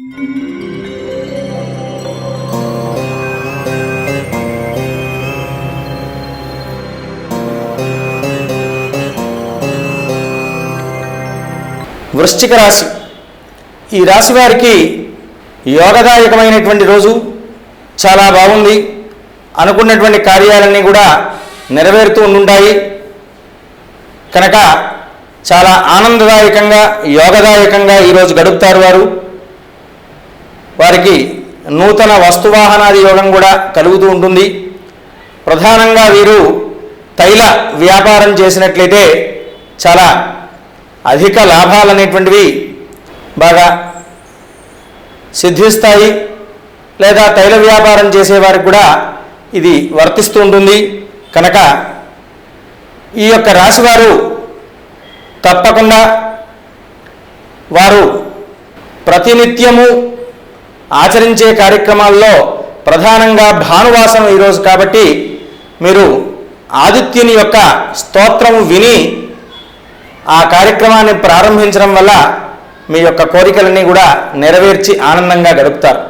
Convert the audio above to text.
వృశ్చిక రాశి. ఈ రాశి వారికి యోగదాయకమైనటువంటి రోజు చాలా బాగుంది. అనుకున్నటువంటి కార్యాలన్నీ కూడా నెరవేరుతూ ఉండుంటాయి. కనుక చాలా ఆనందదాయకంగా యోగదాయకంగా ఈరోజు గడుపుతారు వారు. వారికి నూతన వస్తువాహనాది యోగం కూడా కలుగుతూ ఉంటుంది. ప్రధానంగా వీరు తైల వ్యాపారం చేసినట్లయితే చాలా అధిక లాభాలు అనేటువంటివి బాగా సిద్ధిస్తాయి. లేదా తైల వ్యాపారం చేసేవారికి కూడా ఇది వర్తిస్తూ ఉంటుంది. కనుక ఈ యొక్క రాశివారు తప్పకుండా వారు ప్రతినిత్యము ఆచరించే కార్యక్రమాల్లో ప్రధానంగా భానువాసం ఈరోజు కాబట్టి మీరు ఆదిత్యుని యొక్క స్తోత్రం విని ఆ కార్యక్రమాన్ని ప్రారంభించడం వల్ల మీ యొక్క కోరికలన్నీ కూడా నెరవేర్చి ఆనందంగా గడుపుతారు.